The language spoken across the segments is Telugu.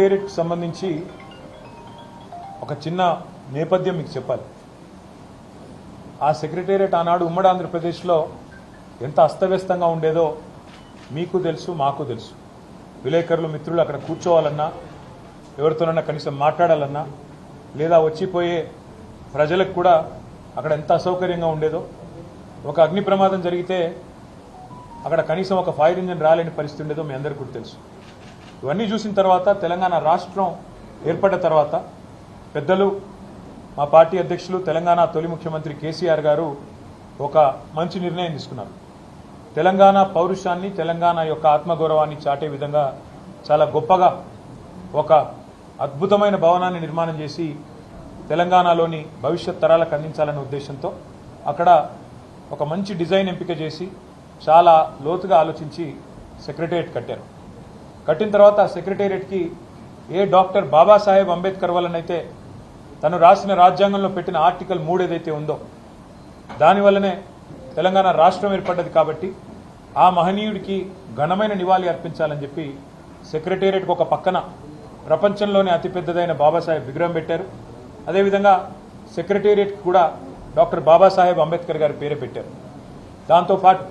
సెక్రటేరియట్కి సంబంధించి ఒక చిన్న నేపథ్యం మీకు చెప్పాలి. ఆ సెక్రటేరియట్ ఆనాడు ఉమ్మడి ఆంధ్రప్రదేశ్లో ఎంత అస్తవ్యస్తంగా ఉండేదో మీకు తెలుసు మాకు తెలుసు. విలేకరులు మిత్రులు అక్కడ కూర్చోవాలన్నా ఎవరితోనన్నా కనీసం మాట్లాడాలన్నా లేదా వచ్చిపోయే ప్రజలకు కూడా అక్కడ ఎంత అసౌకర్యంగా ఉండేదో ఒక అగ్ని ప్రమాదం జరిగితే అక్కడ కనీసం ఒక ఫైర్ ఇంజిన్ రాలేని పరిస్థితి ఉండేదో మీ అందరికీ కూడా తెలుసు. ఇవన్నీ చూసిన తర్వాత తెలంగాణ రాష్ట్రం ఏర్పడ్డ తర్వాత పెద్దలు మా పార్టీ అధ్యక్షులు తెలంగాణ తొలి ముఖ్యమంత్రి కేసీఆర్ గారు ఒక మంచి నిర్ణయం తీసుకున్నారు. తెలంగాణ పౌరుషాన్ని తెలంగాణ యొక్క ఆత్మగౌరవాన్ని చాటే విధంగా చాలా గొప్పగా ఒక అద్భుతమైన భవనాన్ని నిర్మాణం చేసి తెలంగాణలోని భవిష్యత్ తరాలకు అందించాలనే ఉద్దేశంతో అక్కడ ఒక మంచి డిజైన్ ఎంపిక చేసి చాలా లోతుగా ఆలోచించి సెక్రటరియట్ కట్టారు. కట్టిన తర్వాత ఆ సెక్రటేరియట్కి ఏ డాక్టర్ బాబాసాహెబ్ అంబేద్కర్ వల్లనైతే తను రాసిన రాజ్యాంగంలో పెట్టిన ఆర్టికల్ మూడు ఏదైతే ఉందో దానివల్లనే తెలంగాణ రాష్ట్రం ఏర్పడ్డది కాబట్టి ఆ మహనీయుడికి ఘనమైన నివాళి అర్పించాలని చెప్పి సెక్రటేరియట్కి ఒక పక్కన ప్రపంచంలోనే అతిపెద్దదైన బాబాసాహెబ్ విగ్రహం పెట్టారు. అదేవిధంగా సెక్రటేరియట్కి కూడా డాక్టర్ బాబాసాహెబ్ అంబేద్కర్ గారి పేరే పెట్టారు. దాంతోపాటు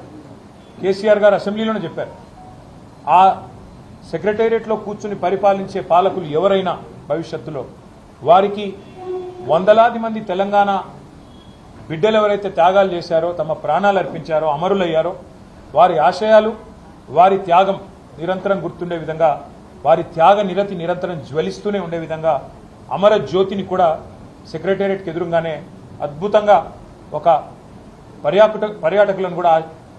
కేసీఆర్ గారు అసెంబ్లీలోనే చెప్పారు. ఆ సెక్రటేరియట్లో కూర్చుని పరిపాలించే పాలకులు ఎవరైనా భవిష్యత్తులో? వారికి వందలాది మంది తెలంగాణ బిడ్డలు ఎవరైతే త్యాగాలు చేశారో తమ ప్రాణాలు అర్పించారో అమరులయ్యారో వారి ఆశయాలు వారి త్యాగం నిరంతరం గుర్తుండే విధంగా వారి త్యాగ నిరతి నిరంతరం జ్వలిస్తూనే ఉండే విధంగా అమర జ్యోతిని కూడా సెక్రటేరియట్కి ఎదురుగానే అద్భుతంగా ఒక పర్యాటక పర్యాటకులను కూడా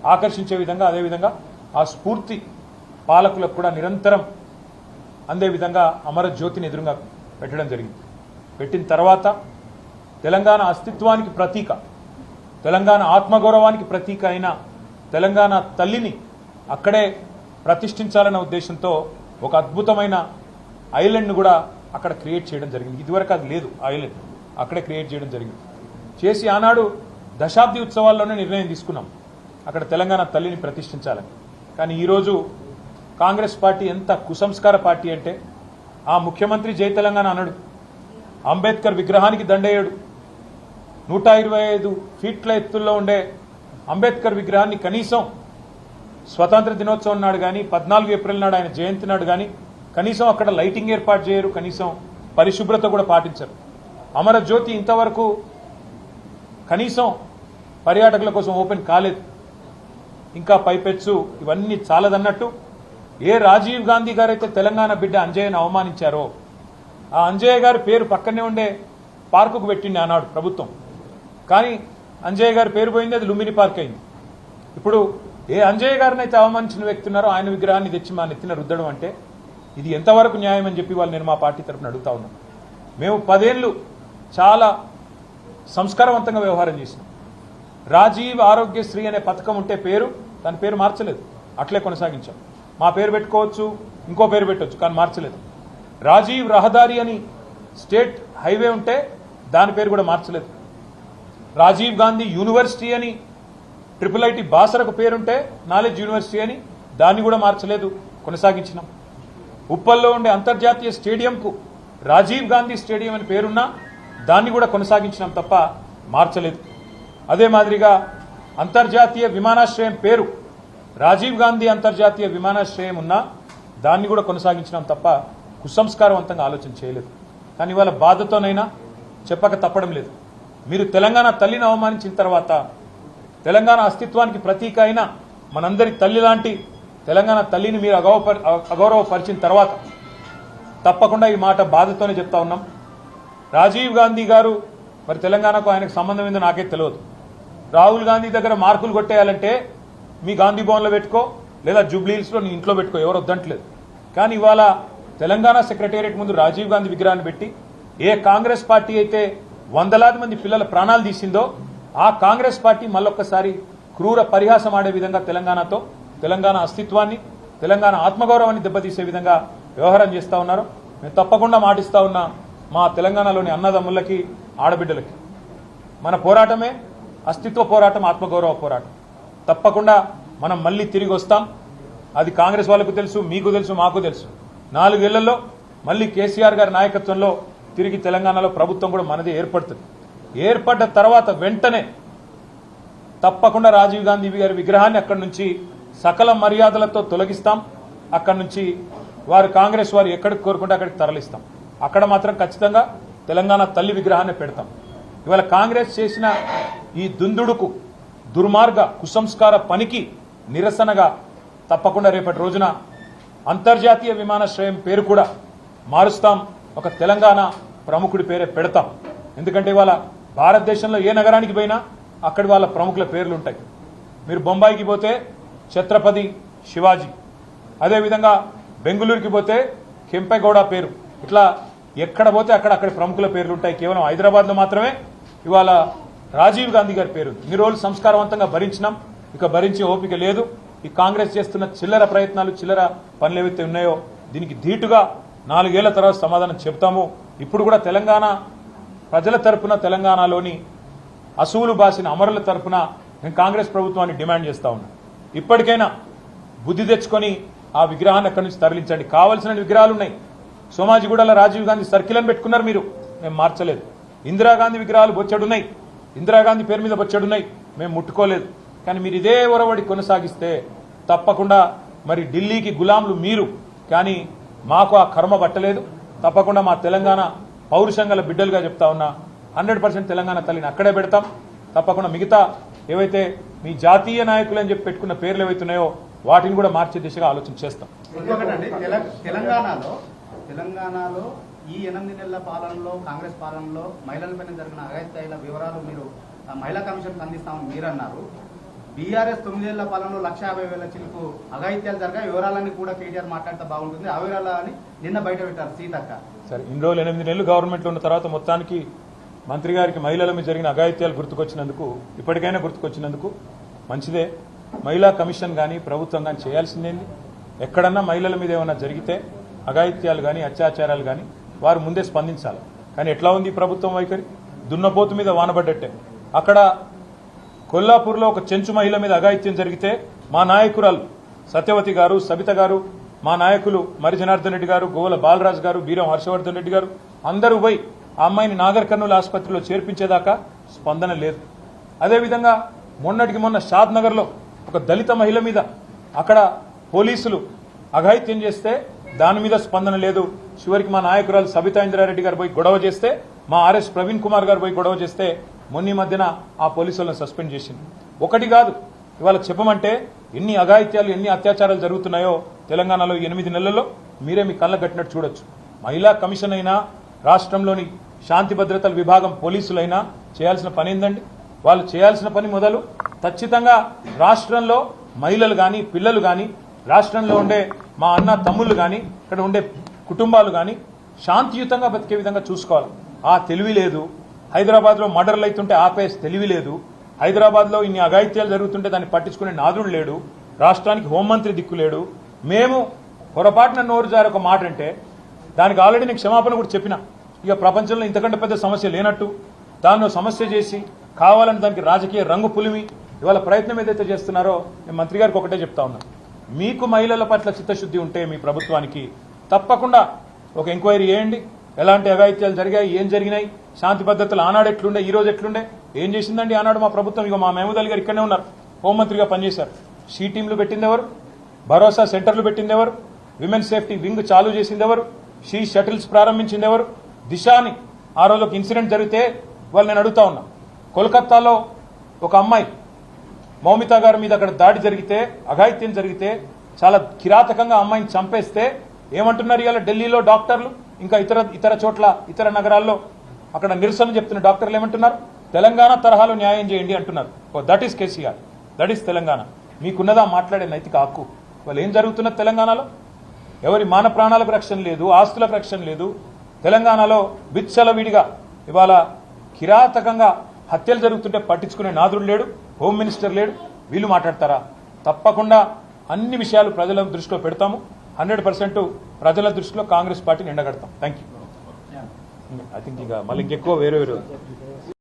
ఆకర్షించే విధంగా అదేవిధంగా ఆ స్ఫూర్తి పాలకులకు కూడా నిరంతరం అందే విధంగా అమరజ్యోతిని ఎదురుగా పెట్టడం జరిగింది. పెట్టిన తర్వాత తెలంగాణ అస్తిత్వానికి ప్రతీక తెలంగాణ ఆత్మగౌరవానికి ప్రతీక అయిన తెలంగాణ తల్లిని అక్కడే ప్రతిష్ఠించాలన్న ఉద్దేశంతో ఒక అద్భుతమైన ఐలాండ్ను కూడా అక్కడ క్రియేట్ చేయడం జరిగింది. ఇదివరకు అది లేదు ఐలాండ్ అక్కడే క్రియేట్ చేయడం జరిగింది. చేసి ఆనాడు దశాబ్ది ఉత్సవాల్లోనే నిర్ణయం తీసుకున్నాం. అక్కడ తెలంగాణ తల్లిని ప్రతిష్ఠించాలని. కానీ ఈరోజు కాంగ్రెస్ పార్టీ ఎంత కుసంస్కార పార్టీ అంటే ఆ ముఖ్యమంత్రి జై తెలంగాణ అనడు. అంబేద్కర్ విగ్రహానికి దండేయడు. నూట ఇరవై ఐదు ఫీట్ల ఎత్తుల్లో ఉండే అంబేద్కర్ విగ్రహాన్ని కనీసం స్వతంత్ర దినోత్సవం నాడు కానీ పద్నాలుగు ఏప్రిల్ నాడు ఆయన జయంతి నాడు కానీ కనీసం అక్కడ లైటింగ్ ఏర్పాటు చేయరు కనీసం పరిశుభ్రత కూడా పాటించరు. అమరజ్యోతి ఇంతవరకు కనీసం పర్యాటకుల కోసం ఓపెన్ కాలేదు. ఇంకా పైపెచ్చు ఇవన్నీ చాలదన్నట్టు ఏ రాజీవ్ గాంధీ గారైతే తెలంగాణ బిడ్డ అంజయ్యను అవమానించారో? ఆ అంజయ్య గారి పేరు పక్కనే ఉండే పార్కుకు పెట్టింది ఆనాడు ప్రభుత్వం. కానీ అంజయ్య గారి పేరు పోయింది అది లుంబిని పార్క్ అయింది. ఇప్పుడు ఏ అంజయ్య గారిని అయితే అవమానించిన వ్యక్తి ఉన్నారో ఆయన విగ్రహాన్ని తెచ్చి మా నెత్తిన రుద్దడం అంటే ఇది ఎంతవరకు న్యాయం అని చెప్పి వాళ్ళు నేను మా పార్టీ తరఫున అడుగుతా ఉన్నాను మేము పదేళ్ళు చాలా సంస్కారవంతంగా వ్యవహారం చేసినాం. రాజీవ్ ఆరోగ్యశ్రీ అనే పథకం ఉంటే పేరు దాని పేరు మార్చలేదు. అట్లే కొనసాగించాం. మా పేరు పెట్టుకోవచ్చు ఇంకో పేరు పెట్టవచ్చు కానీ మార్చలేదు. రాజీవ్ రహదారి అని స్టేట్ హైవే ఉంటే దాని పేరు కూడా మార్చలేదు. రాజీవ్ గాంధీ యూనివర్సిటీ అని ట్రిపుల్ ఐటీ బాసరకు పేరుంటే నాలెడ్జ్ యూనివర్సిటీ అని దాన్ని కూడా మార్చలేదు కొనసాగించినాం. ఉప్పల్లో ఉండే అంతర్జాతీయ స్టేడియంకు రాజీవ్ గాంధీ స్టేడియం అని పేరున్నా దాన్ని కూడా కొనసాగించినాం తప్ప మార్చలేదు. అదే మాదిరిగా అంతర్జాతీయ విమానాశ్రయం పేరు రాజీవ్ గాంధీ అంతర్జాతీయ విమానాశ్రయం ఉన్నా దాన్ని కూడా కొనసాగించినాం తప్ప కుసంస్కారవంతంగా ఆలోచన చేయలేదు. కానీ ఇవాళ బాధతోనైనా చెప్పక తప్పడం లేదు. మీరు తెలంగాణ తల్లిని అవమానించిన తర్వాత తెలంగాణ అస్తిత్వానికి ప్రతీక అయిన మనందరి తల్లి లాంటి తెలంగాణ తల్లిని మీరు అగౌప అగౌరవపరిచిన తర్వాత తప్పకుండా ఈ మాట బాధతోనే చెప్తా ఉన్నాం. రాజీవ్ గాంధీ గారు మరి తెలంగాణకు ఆయనకు సంబంధం ఏందో నాకే తెలియదు. రాహుల్ గాంధీ దగ్గర మార్కులు కొట్టేయాలంటే మీ గాంధీ భవన్లో పెట్టుకో లేదా జూబ్లీహిల్స్లో నీ ఇంట్లో పెట్టుకో ఎవరు వద్దంటలేదు. కానీ ఇవాళ తెలంగాణ సెక్రటేరియట్ ముందు రాజీవ్ గాంధీ విగ్రహాన్ని పెట్టి ఏ కాంగ్రెస్ పార్టీ అయితే వందలాది మంది పిల్లల ప్రాణాలు తీసిందో ఆ కాంగ్రెస్ పార్టీ మళ్ళొక్కసారి క్రూర పరిహాసం ఆడే విధంగా తెలంగాణతో తెలంగాణ అస్తిత్వాన్ని తెలంగాణ ఆత్మగౌరవాన్ని దెబ్బతీసే విధంగా వ్యవహారం చేస్తా ఉన్నారు. మేము తప్పకుండా మాటిస్తా ఉన్న మా తెలంగాణలోని అన్నదమ్ములకి ఆడబిడ్డలకి. మన పోరాటమే అస్తిత్వ పోరాటం ఆత్మగౌరవ పోరాటం. తప్పకుండా మనం మళ్ళీ తిరిగి వస్తాం. అది కాంగ్రెస్ వాళ్ళకు తెలుసు మీకు తెలుసు మాకు తెలుసు. నాలుగేళ్ళలో మళ్ళీ కేసీఆర్ గారి నాయకత్వంలో తిరిగి తెలంగాణలో ప్రభుత్వం కూడా మనది ఏర్పడుతుంది. ఏర్పడ్డ తర్వాత వెంటనే తప్పకుండా రాజీవ్ గాంధీ గారి విగ్రహాన్ని అక్కడి నుంచి సకల మర్యాదలతో తొలగిస్తాం. అక్కడి నుంచి వారు కాంగ్రెస్ వారు ఎక్కడికి కోరుకుంటే అక్కడికి తరలిస్తాం. అక్కడ మాత్రం ఖచ్చితంగా తెలంగాణ తల్లి విగ్రహాన్ని పెడతాం. ఇవాళ కాంగ్రెస్ చేసిన ఈ దుందుడుకు దుర్మార్గ కుసంస్కార పనికి నిరసనగా తప్పకుండా రేపటి రోజున అంతర్జాతీయ విమానాశ్రయం పేరు కూడా మారుస్తాం. ఒక తెలంగాణ ప్రముఖుడి పేరే పెడతాం. ఎందుకంటే ఇవాళ భారతదేశంలో ఏ నగరానికి పోయినా అక్కడి వాళ్ళ ప్రముఖుల పేర్లు ఉంటాయి మీరు బొంబాయికి పోతే ఛత్రపతి శివాజీ. అదేవిధంగా బెంగళూరుకి పోతే కెంపెగౌడ పేరు. ఇట్లా ఎక్కడ పోతే అక్కడ అక్కడ ప్రముఖుల పేర్లు ఉంటాయి కేవలం హైదరాబాద్లో మాత్రమే ఇవాళ రాజీవ్ గాంధీ గారి పేరు. ఇన్ని రోజులు సంస్కారవంతంగా భరించినాం. ఇక భరించే ఓపిక లేదు. ఈ కాంగ్రెస్ చేస్తున్న చిల్లర ప్రయత్నాలు చిల్లర పనులు ఏవైతే ఉన్నాయో దీనికి ధీటుగా నాలుగేళ్ళ తర్వాత సమాధానం చెప్తాము ఇప్పుడు కూడా తెలంగాణ ప్రజల తరఫున తెలంగాణలోని అసువులు బాసిన అమరుల తరఫున నేను కాంగ్రెస్ ప్రభుత్వాన్ని డిమాండ్ చేస్తా ఉన్నా. ఇప్పటికైనా బుద్ధి తెచ్చుకొని ఆ విగ్రహాన్ని అక్కడి నుంచి తరలించండి. కావలసిన విగ్రహాలు ఉన్నాయి. సోమాజిగూడలో రాజీవ్ గాంధీ సర్కిల్ అని పెట్టుకున్నారు మీరు. మేము మార్చలేదు. ఇందిరాగాంధీ విగ్రహాలు బొచ్చడున్నాయి ఇందిరాగాంధీ పేరు మీద బొచ్చడున్నాయి మేము ముట్టుకోలేదు. కానీ మీరు ఇదే ఒరవడి కొనసాగిస్తే తప్పకుండా మరి ఢిల్లీకి గులాంలు మీరు. కానీ మాకు ఆ కర్మ పట్టలేదు. తప్పకుండా మా తెలంగాణ పౌరుషంగల బిడ్డలుగా చెప్తా ఉన్నా హండ్రెడ్ పర్సెంట్ తెలంగాణ తల్లిని అక్కడే పెడతాం. తప్పకుండా మిగతా ఏవైతే మీ జాతీయ నాయకులు అని చెప్పి పెట్టుకున్న పేర్లు ఏవైతున్నాయో వాటిని కూడా మార్చే దిశగా ఆలోచన చేస్తాం. తెలంగాణలో తెలంగాణలో ఈ ఎనిమిది నెలల పాలనలో కాంగ్రెస్ పాలనలో మహిళలపైన జరిగిన అఘాయిత్యాల వివరాలు మీరు ఆ, మహిళా కమిషన్కి అందిస్తామని మీరన్నారు. బీఆర్ఎస్ తొమ్మిదేళ్ళ పాలనలో లక్ష యాభై వేల చిలుకు అఘాయిత్యాలు జరగా వివరాలన్నీ కూడా కేటీఆర్ మాట్లాడితే బాగుంటుంది. ఆ వివరాలని నిన్న బయట పెట్టారు సీతక్క సరే ఇన్ని రోజులు ఎనిమిది నెలలు గవర్నమెంట్లో ఉన్న తర్వాత మొత్తానికి మంత్రి గారికి మహిళల మీద జరిగిన అఘాయిత్యాలు గుర్తుకొచ్చినందుకు ఇప్పటికైనా గుర్తుకొచ్చినందుకు మంచిదే. మహిళా కమిషన్ కానీ ప్రభుత్వం కానీ చేయాల్సిందేంది? ఎక్కడన్నా మహిళల మీద ఏమైనా జరిగితే అఘాయిత్యాలు కానీ అత్యాచారాలు కానీ వారు ముందే స్పందించాలి. కానీ ఎట్లా ఉంది ప్రభుత్వం వైఖరి? దున్నపోతు మీద వానబడ్డట్టే. అక్కడ కొల్లాపూర్లో ఒక చెంచు మహిళ మీద అఘాయిత్యం జరిగితే మా నాయకురాలు సత్యవతి గారు సబిత గారు మా నాయకులు మరి జనార్దన్ రెడ్డి గారు గోవల బాలరాజ్ గారు బీరం హర్షవర్ధన్ రెడ్డి గారు అందరూ పోయి ఆ అమ్మాయిని నాగర్ కర్నూలు ఆసుపత్రిలో చేర్పించేదాకా స్పందన లేదు. అదేవిధంగా మొన్నటికి మొన్న షాద్ నగర్లో ఒక దళిత మహిళ మీద అక్కడ పోలీసులు అఘాయిత్యం చేస్తే దాని మీద స్పందన లేదు. చివరికి మా నాయకురాలు సబితా ఇంద్రారెడ్డి గారు పోయి గొడవ చేస్తే మా ఆర్ఎస్ ప్రవీణ్ కుమార్ గారు పోయి గొడవ చేస్తే మొన్న మధ్యన ఆ పోలీసులను సస్పెండ్ చేసింది. ఒకటి కాదు. ఇవాళ చెప్పమంటే ఎన్ని అఘాయిత్యాలు ఎన్ని అత్యాచారాలు జరుగుతున్నాయో తెలంగాణలో ఎనిమిది నెలల్లో మీరే మీ కళ్ళ కట్టినట్టు చూడొచ్చు. మహిళా కమిషన్ అయినా రాష్ట్రంలోని శాంతి భద్రతల విభాగం పోలీసులైనా చేయాల్సిన పని ఏందండి? వాళ్ళు చేయాల్సిన పని మొదలు ఖచ్చితంగా రాష్ట్రంలో మహిళలు కానీ పిల్లలు కానీ రాష్ట్రంలో ఉండే మా అన్న తమ్ముళ్ళు కానీ ఇక్కడ ఉండే కుటుంబాలు కానీ శాంతియుతంగా బతికే విధంగా చూసుకోవాలి. ఆ తెలివి లేదు. హైదరాబాద్లో మర్డర్లు అవుతుంటే ఆపేసి తెలివి లేదు. హైదరాబాద్లో ఇన్ని అఘాయిత్యాలు జరుగుతుంటే దాన్ని పట్టించుకునే నాదుడు లేడు. రాష్ట్రానికి హోంమంత్రి దిక్కు లేడు. మేము పొరపాటున నోరు జారి ఒక మాట అంటే దానికి ఆల్రెడీ నేను క్షమాపణ కూడా చెప్పిన. ఇక ప్రపంచంలో ఇంతకంటే పెద్ద సమస్య లేనట్టు. దానిలో సమస్య చేసి కావాలని దానికి రాజకీయ రంగు పులిమి ఇవాళ ప్రయత్నం ఏదైతే చేస్తున్నారో నేను మంత్రి గారికి ఒకటే చెప్తా ఉన్నాను మీకు మహిళల పట్ల చిత్తశుద్ధి ఉంటే మీ ప్రభుత్వానికి తప్పకుండా ఒక ఎంక్వైరీ చేయండి. ఎలాంటి అఘాయిత్యాలు జరిగాయి ఏం జరిగినాయి శాంతి పద్ధతులు ఆనాడు ఎట్లుండే ఈ రోజు ఎట్లుండే ఏం చేసిందండి ఆనాడు మా ప్రభుత్వం? ఇక మా మహమూద్ అలీ గారు ఇక్కడనే ఉన్నారు. హోంమంత్రిగా పనిచేశారు. షీ టీంలు పెట్టింది ఎవరు భరోసా సెంటర్లు పెట్టింది ఎవరు విమెన్ సేఫ్టీ వింగ్ చాలు చేసింది ఎవరు షీ షటిల్స్ ప్రారంభించింది ఎవరు దిశాని ఆ రోజు ఒక ఇన్సిడెంట్ జరిగితే వాళ్ళు నేను అడుగుతా ఉన్నా. కోల్కత్తాలో ఒక అమ్మాయి మౌమిత గారి మీద అక్కడ దాడి జరిగితే అఘాయిత్యం జరిగితే చాలా కిరాతకంగా అమ్మాయిని చంపేస్తే ఏమంటున్నారు ఇవాళ ఢిల్లీలో డాక్టర్లు? ఇంకా ఇతర ఇతర చోట్ల ఇతర నగరాల్లో అక్కడ నిరసన చెప్తున్న డాక్టర్లు ఏమంటున్నారు? తెలంగాణ తరహాలో న్యాయం చేయండి అంటున్నారు. ఓ that is KCR. That is Telangana. మీకున్నదా మాట్లాడే నైతిక హక్కు? వాళ్ళు ఏం జరుగుతున్నది తెలంగాణలో? ఎవరి మాన ప్రాణాలకు రక్షణ లేదు ఆస్తులకు రక్షణ లేదు. తెలంగాణలో విచ్చలవిడిగా ఇవాళ కిరాతకంగా హత్యలు జరుగుతుంటే పట్టించుకునే నాదుడు లేడు. హోమ్ మినిస్టర్ లేడు. వీళ్ళు మాట్లాడతారా? తప్పకుండా అన్ని విషయాలు ప్రజల దృష్టిలో పెడతాము. హండ్రెడ్ పర్సెంట్ ప్రజల దృష్టిలో కాంగ్రెస్ పార్టీని ఎండగడతాం. థ్యాంక్ యూ ఐ థింక్ ఇక మళ్ళీ ఇంకెక్కువ వేరే వేరే